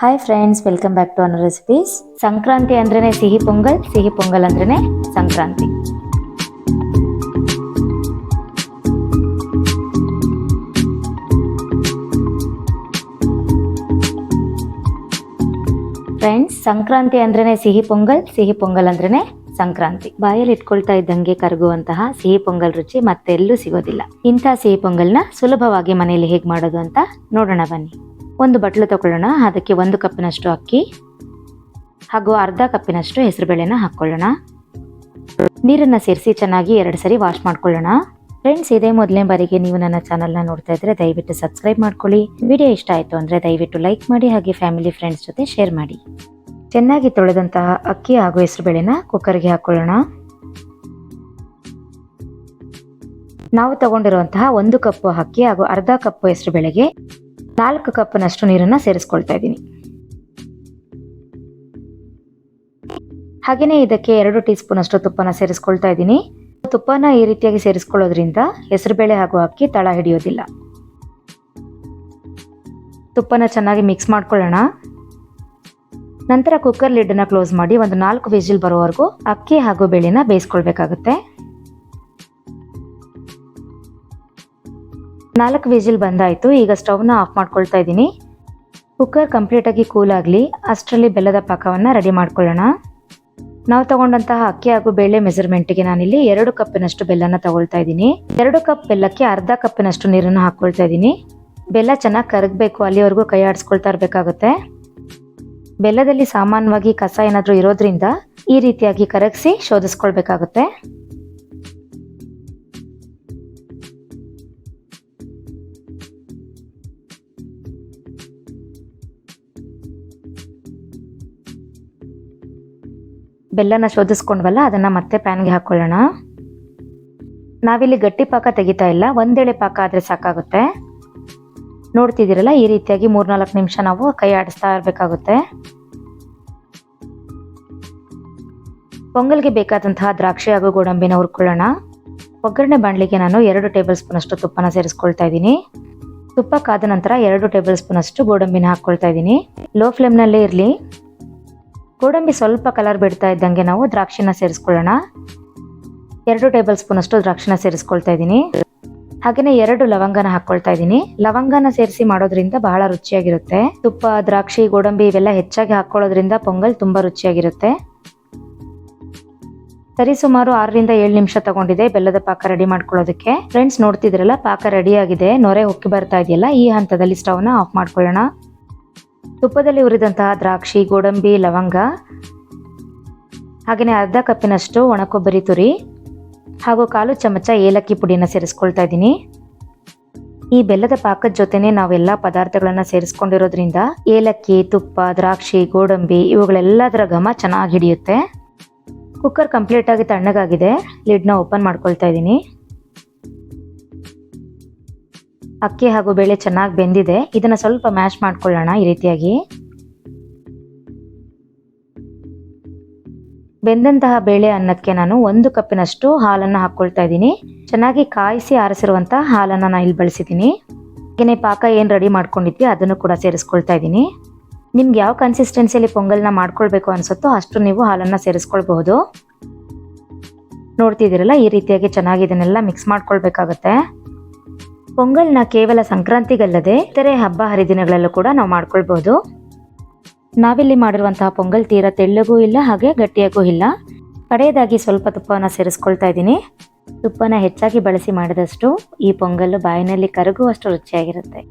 Hi friends welcome back to an recipes Sankranti ಅಂದ್ರೆ ಸಿಹಿ ಪೊಂಗಲ್ ಸಿಹಿ ಪೊಂಗಲ್ ಅಂದ್ರೆ ಸಂಕ್ರಾಂತಿ. ಫ್ರೆಂಡ್ಸ್ ಸಂಕ್ರಾಂತಿ ಅಂದ್ರೆ ಸಿಹಿ ಪೊಂಗಲ್ ಸಿಹಿ ಪೊಂಗಲ್ ಅಂದ್ರೆ ಸಂಕ್ರಾಂತಿ. ಬಾಯಲ್ಲಿ ಇಟ್ಕೊಳ್ತಾ ಇದ್ದಂಗೆ ಕರಗುವಂತಹ ಸಿಹಿ ಪೊಂಗಲ್ ರುಚಿ ಮತ್ತೆಲ್ಲೂ ಸಿಗೋದಿಲ್ಲ. ಇಂತಹ ಸಿಹಿ ಪೊಂಗಲ್ನ ಸುಲಭವಾಗಿ ಮನೆಯಲ್ಲಿ ಹೇಗೆ ಮಾಡೋದು ಅಂತ ನೋಡೋಣ ಬನ್ನಿ. ಒಂದು ಬಟ್ಲು ತಗೊಳ್ಳೋಣ. ಅದಕ್ಕೆ ಒಂದು ಕಪ್ಪಿನಷ್ಟು ಅಕ್ಕಿ ಹಾಗೂ ಅರ್ಧ ಕಪ್ಪಿನಷ್ಟು ಹೆಸರುಬೇಳೆನ ಹಾಕ್ಕೊಳ್ಳೋಣ ನೀರನ್ನು ಸೇರಿಸಿ ಚೆನ್ನಾಗಿ ಎರಡು ಸರಿ ವಾಶ್ ಮಾಡ್ಕೊಳ್ಳೋಣ. ಫ್ರೆಂಡ್ಸ್ ಇದೇ ಮೊದಲನೇ ಬಾರಿಗೆ ನೀವು ನನ್ನ ಚಾನಲ್ನ ನೋಡ್ತಾ ಇದ್ರೆ ದಯವಿಟ್ಟು ಸಬ್ಸ್ಕ್ರೈಬ್ ಮಾಡ್ಕೊಳ್ಳಿ. ವಿಡಿಯೋ ಇಷ್ಟ ಆಯಿತು ಅಂದರೆ ದಯವಿಟ್ಟು ಲೈಕ್ ಮಾಡಿ ಹಾಗೆ ಫ್ಯಾಮಿಲಿ ಫ್ರೆಂಡ್ಸ್ ಜೊತೆ ಶೇರ್ ಮಾಡಿ. ಚೆನ್ನಾಗಿ ತೊಳೆದಂತಹ ಅಕ್ಕಿ ಹಾಗೂ ಹೆಸರುಬೇಳೆನ ಕುಕ್ಕರ್ಗೆ ಹಾಕ್ಕೊಳ್ಳೋಣ ನಾವು ತಗೊಂಡಿರುವಂತಹ ಒಂದು ಕಪ್ಪು ಅಕ್ಕಿ ಹಾಗೂ ಅರ್ಧ ಕಪ್ಪು ಹೆಸರುಬೇಳೆಗೆ ನಾಲ್ಕು ಕಪ್ನಷ್ಟು ನೀರನ್ನು ಸೇರಿಸ್ಕೊಳ್ತಾ ಇದ್ದೀನಿ. ಹಾಗೆಯೇ ಇದಕ್ಕೆ ಎರಡು ಟೀ ಸ್ಪೂನ್ ಅಷ್ಟು ತುಪ್ಪನ ಸೇರಿಸ್ಕೊಳ್ತಾ ಇದ್ದೀನಿ. ತುಪ್ಪನ ಈ ರೀತಿಯಾಗಿ ಸೇರಿಸ್ಕೊಳ್ಳೋದ್ರಿಂದ ಹೆಸರುಬೇಳೆ ಹಾಗೂ ಅಕ್ಕಿ ತಳ ಹಿಡಿಯೋದಿಲ್ಲ. ತುಪ್ಪನ ಚೆನ್ನಾಗಿ ಮಿಕ್ಸ್ ಮಾಡ್ಕೊಳ್ಳೋಣ. ನಂತರ ಕುಕ್ಕರ್ ಲಿಡ್ಡನ್ನು ಕ್ಲೋಸ್ ಮಾಡಿ ಒಂದು ನಾಲ್ಕು ವಿಜಿಲ್ ಬರೋವರೆಗೂ ಅಕ್ಕಿ ಹಾಗೂ ಬೇಳೆನ ಬೇಯಿಸ್ಕೊಳ್ಬೇಕಾಗುತ್ತೆ. ನಾಲ್ಕು ವಿಜಿಲ್ ಬಂದಾಯಿತು, ಈಗ ಸ್ಟವ್ನ ಆಫ್ ಮಾಡ್ಕೊಳ್ತಾ ಇದ್ದೀನಿ. ಕುಕ್ಕರ್ ಕಂಪ್ಲೀಟಾಗಿ ಕೂಲ್ ಆಗಲಿ, ಅಷ್ಟರಲ್ಲಿ ಬೆಲ್ಲದ ಪಾಕವನ್ನು ರೆಡಿ ಮಾಡ್ಕೊಳ್ಳೋಣ. ನಾವು ತಗೊಂಡಂತಹ ಅಕ್ಕಿ ಹಾಗೂ ಬೇಳೆ ಮೆಜರ್ಮೆಂಟ್ಗೆ ನಾನಿಲ್ಲಿ ಎರಡು ಕಪ್ಪಿನಷ್ಟು ಬೆಲ್ಲನ ತಗೊಳ್ತಾ ಇದ್ದೀನಿ. ಎರಡು ಕಪ್ ಬೆಲ್ಲಕ್ಕೆ ಅರ್ಧ ಕಪ್ಪಿನಷ್ಟು ನೀರನ್ನು ಹಾಕ್ಕೊಳ್ತಾ ಇದ್ದೀನಿ. ಬೆಲ್ಲ ಚೆನ್ನಾಗಿ ಕರಗಬೇಕು, ಅಲ್ಲಿವರೆಗೂ ಕೈ ಆಡಿಸ್ಕೊಳ್ತಾ ಇರಬೇಕಾಗುತ್ತೆ. ಬೆಲ್ಲದಲ್ಲಿ ಸಾಮಾನ್ಯವಾಗಿ ಕಸ ಏನಾದರೂ ಇರೋದ್ರಿಂದ ಈ ರೀತಿಯಾಗಿ ಕರಗಿಸಿ ಶೋಧಿಸ್ಕೊಳ್ಬೇಕಾಗುತ್ತೆ. ಬೆಲ್ಲನ ಶೋಧಿಸ್ಕೊಂಡ್ವಲ್ಲ, ಅದನ್ನ ಮತ್ತೆ ಪ್ಯಾನ್ಗೆ ಹಾಕೊಳ್ಳೋಣ. ನಾವಿಲ್ಲಿ ಗಟ್ಟಿ ಪಾಕ ತೆಗಿತಾ ಇಲ್ಲ, ಒಂದೇಳೆ ಪಾಕ ಆದರೆ ಸಾಕಾಗುತ್ತೆ. ನೋಡ್ತಿದ್ದೀರಲ್ಲ, ಈ ರೀತಿಯಾಗಿ ಮೂರ್ನಾಲ್ಕು ನಿಮಿಷ ನಾವು ಕೈ ಆಡಿಸ್ತಾ ಇರಬೇಕಾಗುತ್ತೆ. ಪೊಂಗಲ್ಗೆ ಬೇಕಾದಂತಹ ದ್ರಾಕ್ಷಿ ಹಾಗೂ ಗೋಡಂಬಿನ ಹುರ್ಕೊಳ್ಳೋಣ. ಒಗ್ಗರಣೆ ಬಾಣಲಿಗೆ ನಾನು ಎರಡು ಟೇಬಲ್ ಸ್ಪೂನ್ ಅಷ್ಟು ತುಪ್ಪನ ಸೇರಿಸ್ಕೊಳ್ತಾ ಇದ್ದೀನಿ. ತುಪ್ಪ ಕಾದ ನಂತರ ಎರಡು ಟೇಬಲ್ ಸ್ಪೂನ್ ಅಷ್ಟು ಗೋಡಂಬಿನ ಹಾಕ್ಕೊಳ್ತಾ ಇದ್ದೀನಿ. ಲೋ ಫ್ಲೇಮ್ನಲ್ಲೇ ಇರಲಿ. ಗೋಡಂಬಿ ಸ್ವಲ್ಪ ಕಲರ್ ಬಿಡ್ತಾ ಇದ್ದಂಗೆ ನಾವು ದ್ರಾಕ್ಷಿನ ಸೇರಿಸ್ಕೊಳ್ಳೋಣ. ಎರಡು ಟೇಬಲ್ ಸ್ಪೂನ್ ಅಷ್ಟು ದ್ರಾಕ್ಷಿನ ಸೇರಿಸ್ಕೊಳ್ತಾ ಇದ್ದೀನಿ. ಹಾಗೆಯೇ ಎರಡು ಲವಂಗನ ಹಾಕ್ಕೊಳ್ತಾ ಇದ್ದೀನಿ. ಲವಂಗನ ಸೇರಿಸಿ ಮಾಡೋದ್ರಿಂದ ಬಹಳ ರುಚಿಯಾಗಿರುತ್ತೆ. ತುಪ್ಪ, ದ್ರಾಕ್ಷಿ, ಗೋಡಂಬಿ ಇವೆಲ್ಲ ಹೆಚ್ಚಾಗಿ ಹಾಕ್ಕೊಳ್ಳೋದ್ರಿಂದ ಪೊಂಗಲ್ ತುಂಬ ರುಚಿಯಾಗಿರುತ್ತೆ. ಸರಿ, ಸುಮಾರು ಆರರಿಂದ ಏಳು ನಿಮಿಷ ತಗೊಂಡಿದೆ ಬೆಲ್ಲದ ಪಾಕ ರೆಡಿ ಮಾಡ್ಕೊಳ್ಳೋದಕ್ಕೆ. ಫ್ರೆಂಡ್ಸ್ ನೋಡ್ತಿದ್ರಲ್ಲ, ಪಾಕ ರೆಡಿ ಆಗಿದೆ, ನೊರೆ ಉಕ್ಕಿ ಬರ್ತಾ ಇದೆಯಲ್ಲ, ಈ ಹಂತದಲ್ಲಿ ಸ್ಟವ್ನ ಆಫ್ ಮಾಡ್ಕೊಳ್ಳೋಣ. ತುಪ್ಪದಲ್ಲಿ ಹುರಿದಂತಹ ದ್ರಾಕ್ಷಿ, ಗೋಡಂಬಿ, ಲವಂಗ ಹಾಗೆಯೇ ಅರ್ಧ ಕಪ್ಪಿನಷ್ಟು ಒಣಕೊಬ್ಬರಿ ತುರಿ ಹಾಗೂ ಕಾಲು ಚಮಚ ಏಲಕ್ಕಿ ಪುಡಿನ ಸೇರಿಸ್ಕೊಳ್ತಾ ಇದ್ದೀನಿ. ಈ ಬೆಲ್ಲದ ಪಾಕದ ಜೊತೆನೆ ನಾವೆಲ್ಲ ಪದಾರ್ಥಗಳನ್ನು ಸೇರಿಸ್ಕೊಂಡಿರೋದ್ರಿಂದ ಏಲಕ್ಕಿ, ತುಪ್ಪ, ದ್ರಾಕ್ಷಿ, ಗೋಡಂಬಿ ಇವುಗಳೆಲ್ಲದರ ಘಮ ಚೆನ್ನಾಗಿ ಹಿಡಿಯುತ್ತೆ. ಕುಕ್ಕರ್ ಕಂಪ್ಲೀಟಾಗಿ ತಣ್ಣಗಾಗಿದೆ. ಲಿಡ್ನ ಓಪನ್ ಮಾಡ್ಕೊಳ್ತಾ ಇದ್ದೀನಿ. ಅಕ್ಕಿ ಹಾಗೂ ಬೇಳೆ ಚೆನ್ನಾಗಿ ಬೆಂದಿದೆ. ಇದನ್ನು ಸ್ವಲ್ಪ ಮ್ಯಾಶ್ ಮಾಡ್ಕೊಳ್ಳೋಣ ಈ ರೀತಿಯಾಗಿ. ಬೆಂದಂತಹ ಬೇಳೆ ಅನ್ನಕ್ಕೆ ನಾನು ಒಂದು ಕಪ್ಪಿನಷ್ಟು ಹಾಲನ್ನು ಹಾಕ್ಕೊಳ್ತಾ ಇದ್ದೀನಿ. ಚೆನ್ನಾಗಿ ಕಾಯಿಸಿ ಆರಿಸಿರುವಂತಹ ಹಾಲನ್ನು ನಾನು ಇಲ್ಲಿ ಬಳಸಿದ್ದೀನಿ. ಹಾಗೆಯೇ ಪಾಕ ಏನು ರೆಡಿ ಮಾಡ್ಕೊಂಡಿದ್ವಿ ಅದನ್ನು ಕೂಡ ಸೇರಿಸ್ಕೊಳ್ತಾ ಇದ್ದೀನಿ. ನಿಮ್ಗೆ ಯಾವ ಕನ್ಸಿಸ್ಟೆನ್ಸಿಯಲ್ಲಿ ಪೊಂಗಲ್ನ ಮಾಡ್ಕೊಳ್ಬೇಕು ಅನ್ಸುತ್ತೋ ಅಷ್ಟು ನೀವು ಹಾಲನ್ನು ಸೇರಿಸ್ಕೊಳ್ಬಹುದು. ನೋಡ್ತಿದ್ದೀರಲ್ಲ ಈ ರೀತಿಯಾಗಿ ಚೆನ್ನಾಗಿ ಇದನ್ನೆಲ್ಲ ಮಿಕ್ಸ್ ಮಾಡ್ಕೊಳ್ಬೇಕಾಗತ್ತೆ. ಪೊಂಗಲ್ನ ಕೇವಲ ಸಂಕ್ರಾಂತಿಗಲ್ಲದೆ ಇತರೆ ಹಬ್ಬ ಹರಿದಿನಗಳಲ್ಲೂ ಕೂಡ ನಾವು ಮಾಡ್ಕೊಳ್ಬಹುದು ನಾವಿಲ್ಲಿ ಮಾಡಿರುವಂತಹ ಪೊಂಗಲ್ ತೀರ ತೆಳ್ಳಗೂ ಇಲ್ಲ, ಹಾಗೆ ಗಟ್ಟಿಯಾಗೂ ಇಲ್ಲ. ಕಡೆಯದಾಗಿ ಸ್ವಲ್ಪ ತುಪ್ಪವನ್ನು ಸೇರಿಸ್ಕೊಳ್ತಾ ಇದ್ದೀನಿ. ತುಪ್ಪನ ಹೆಚ್ಚಾಗಿ ಬಳಸಿ ಮಾಡಿದಷ್ಟು ಈ ಪೊಂಗಲ್ಲು ಬಾಯಿನಲ್ಲಿ ಕರಗುವಷ್ಟು ರುಚಿಯಾಗಿರುತ್ತೆ.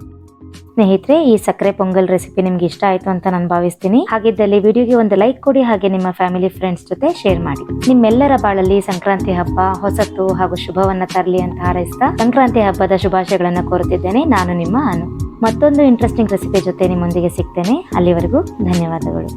ಸ್ನೇಹಿತರೆ, ಈ ಸಕ್ಕರೆ ಪೊಂಗಲ್ ರೆಸಿಪಿ ನಿಮ್ಗೆ ಇಷ್ಟ ಆಯ್ತು ಅಂತ ನಾನು ಭಾವಿಸ್ತೀನಿ. ಹಾಗಿದ್ದಲ್ಲಿ ವಿಡಿಯೋಗೆ ಒಂದು ಲೈಕ್ ಕೊಡಿ, ಹಾಗೆ ನಿಮ್ಮ ಫ್ಯಾಮಿಲಿ ಫ್ರೆಂಡ್ಸ್ ಜೊತೆ ಶೇರ್ ಮಾಡಿ. ನಿಮ್ಮೆಲ್ಲರ ಬಾಳಲ್ಲಿ ಸಂಕ್ರಾಂತಿ ಹಬ್ಬ ಹೊಸತು ಹಾಗೂ ಶುಭವನ್ನ ತರಲಿ ಅಂತ ಹಾರೈಸ್ತಾ ಸಂಕ್ರಾಂತಿ ಹಬ್ಬದ ಶುಭಾಶಯಗಳನ್ನು ಕೋರುತ್ತಿದ್ದೇನೆ ನಾನು ನಿಮ್ಮ ಅನು. ಮತ್ತೊಂದು ಇಂಟ್ರೆಸ್ಟಿಂಗ್ ರೆಸಿಪಿ ಜೊತೆ ನಿಮ್ಮೊಂದಿಗೆ ಸಿಗ್ತೇನೆ. ಅಲ್ಲಿವರೆಗೂ ಧನ್ಯವಾದಗಳು.